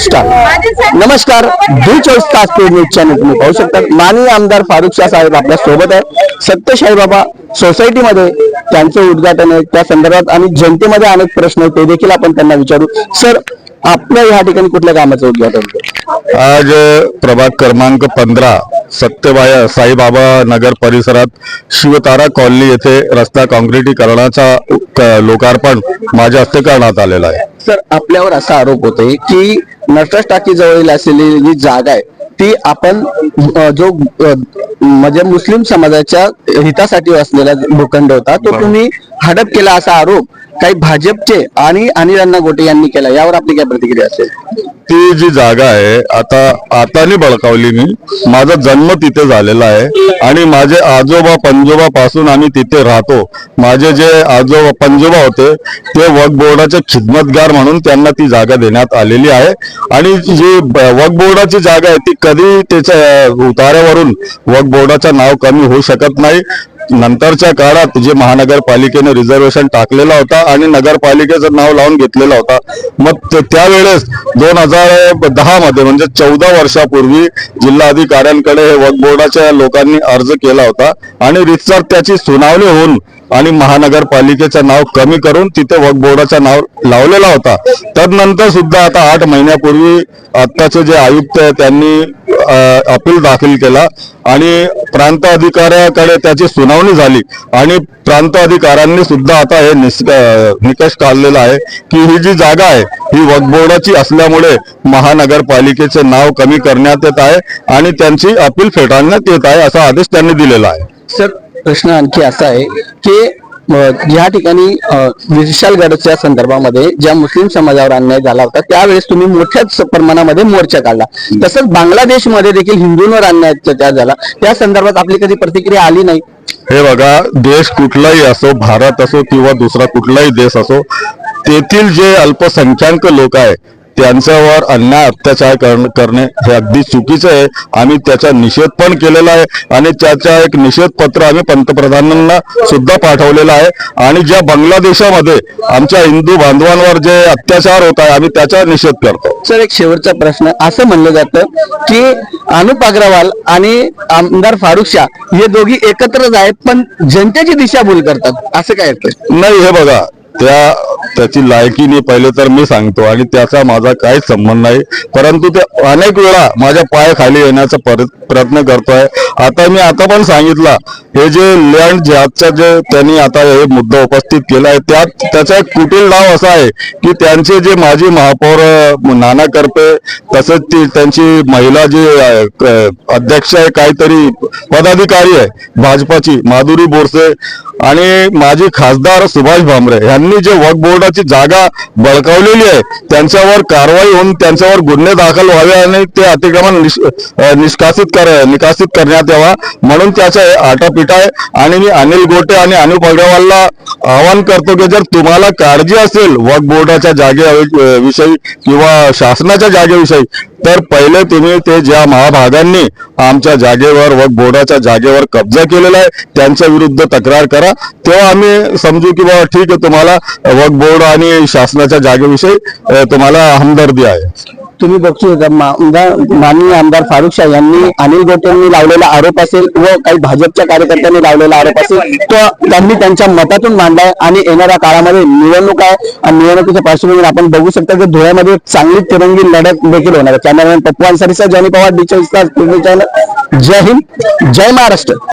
Star नमस्कार. दी चोवीस तास पेड न्यूज चॅनल तुम्ही पाहू शकता माननीय आमदार फारुख शाह साहेब आपल्यासोबत आहे सत्यशाही बाबा सोसायटीमध्ये त्यांचं उद्घाटन आहे. त्या संदर्भात आणि जनतेमध्ये अनेक प्रश्न आहेत. ते देखील आपण त्यांना विचारू. सर आपल्या या ठिकाणी कुठल्या कामाचं उद्घाटन? आज प्रभाग क्रमांक पंधरा सत्यबाया साईबाबा नगर परिसरात शिवतारा कॉलनी येथे रस्ता काँक्रिटीकरणाचा क- लोकार्पण माझ्या हस्ते करण्यात आलेला आहे. सर आपल्यावर असा आरोप होतोय की नटराज टाकी जवळील असलेली जी जागा आहे ती आपण जो म्हणजे मुस्लिम समाजाच्या हितासाठी असलेला भूखंड होता तो तुम्ही हडप केला असा आरोप काही भाजपचे आणि अनिल अण्णा गोटे यांनी केला यावर आपली काय प्रतिक्रिया असेल? ती जी जागा आहे आता आतानी बळकावली मी. माझा जन्म तिथे झालेला आहे आणि माझे आजोबा पंजोबा पासून आम्ही तिथे राहतो. माझे जे आजोबा पंजोबा होते ते वक बोर्डाचे खिदमतगार म्हणून त्यांना ती जागा देण्यात आलेली आहे. आणि जी वक बोर्डाची जागा आहे ती कधी त्याच्या उतार्यावरून वक बोर्डाचं नाव कमी होऊ शकत नाही. नंतरच्या काळात जे महानगरपालिकेने रिझर्वेशन टाकलेला होता आणि नगरपालिकेचं नाव लावून घेतलेला होता. मग त्यावेळेस दोन हजार दहा मध्ये म्हणजे चौदा वर्षापूर्वी जिल्हाधिकाऱ्यांकडे हे वक्फ बोर्डाच्या लोकांनी अर्ज केला होता आणि रितसर त्याची सुनावणी होऊन आणि महानगरपालिकेचं नाव कमी करून तिथे वक्फ बोर्डाचं नाव लावलेला होता. तदनंतर सुद्धा आता आठ महिन्यापूर्वी आत्ताचे जे आयुक्त आहे त्यांनी अपील दाखल केला आणि प्रांत अधिकाऱ्याकडे त्याची सुनावणी झाली. आणि प्रांत अधिकाऱ्यांनी सुद्धा आता हे निकष काढलेला आहे की ही जी जागा आहे ही वकबोर्डाची असल्यामुळे महानगरपालिकेचे नाव कमी करण्यात येत आहे आणि त्यांची अपील फेटाळण्यात येत आहे असा आदेश त्यांनी दिलेला आहे. सर प्रश्न आणखी असा आहे की या ठिकाणी विशालगडच्या संदर्भामध्ये ज्या मुस्लिम समाजावर अन्याय झाला होता त्यावेळेस तुम्ही मोठ्याच प्रमाणामध्ये मोर्चा काढला. तसंच बांगलादेशमध्ये देखील हिंदूंवर अन्याय झाला. त्या संदर्भात आपली कधी प्रतिक्रिया आली नाही? हे बघा देश कुठलाही असो भारत असो किंवा दुसरा कुठलाही देश असो तेथील जे अल्पसंख्याक लोक आहे त्यांच्यावर अन्याय अत्याचार करण- हे अगदी चुकीचं आहे. आम्ही त्याचा निषेध पण केलेला आहे आणि त्याचा एक निषेध पत्र आम्ही पंतप्रधानांना सुद्धा पाठवलेलं आहे. आणि ज्या बांगलादेशामध्ये आमच्या हिंदू बांधवांवर जे अत्याचार होत आहे आम्ही त्याचा निषेध करतो. सर एक शेवटचा प्रश्न. असं म्हणलं जातं की अनुप अग्रवाल आणि आमदार फारुख शाह हे दोघी एकत्रच आहेत पण जनतेची दिशाभूल करतात. असं काय नाही हे बघा त्या त्याची लायकीने पहिले तर मी सांगतो आणि त्याचा माझा काहीच संबंध नाही. परंतु ते अनेक वेळा माझ्या पाय खाली येण्याचा प्रयत्न करतोय. आता मी आता पण सांगितला हे जे लँड ज्याचा जे त्यांनी आता हे मुद्दा उपस्थित केला आहे त्यात त्याचा एक कुटील नाव असा आहे की त्यांचे जे माजी महापौर नाना करपे तसंच ती त्यांची महिला जी अध्यक्ष आहे काहीतरी पदाधिकारी आहे भाजपाची माधुरी बोरसे आणि माजी खासदार सुभाष भामरे यांनी जे वक्फ बोर्डाची जागा बळकावलेली आहे. त्यांच्यावर कारवाई होऊन त्यांच्यावर गुन्हे दाखल व्हावे आणि ते अतिक्रमण निष्कासित कर निकासित करण्यात यावा म्हणून त्याचा आटापिटा आहे. आणि मी अनिल गोटे आणि अनुप अग्रवालला आवाहन करतो की जर तुम्हाला काळजी असेल वक्फ बोर्डाच्या जागे विषयी किंवा शासनाच्या जागेविषयी तर पहिले तुम्ही ते ज्या महाभागांनी आमच्या जागेवर व बोर्डाच्या जागेवर कब्जा केलेला आहे त्यांच्या विरुद्ध तक्रार करा. तेव्हा आम्ही समजू की बाबा ठीक आहे तुम्हाला वक बोर्ड आणि शासनाच्या जागेविषयी तुम्हाला हमदर्दी आहे. तुम्ही बघतो आमदार माननीय आमदार फारुख शाह यांनी अनिल गोटेंनी यांनी लावलेला आरोप असेल व काही भाजपच्या कार्यकर्त्यांनी लावलेला आरोप असेल तो त्यांनी त्यांच्या मतातून मांडलाय आणि येणाऱ्या काळामध्ये निवडणूक आहे आणि निवडणुकीच्या पार्श्वभूमीवर आपण बघू शकता की धुळ्यामध्ये चांगली तिरंगी लढत देखील होणार आहे. कॅमेरामॅन पप्पू अन्सारी सह जॉनी पवार डी जय हिंद जय महाराष्ट्र.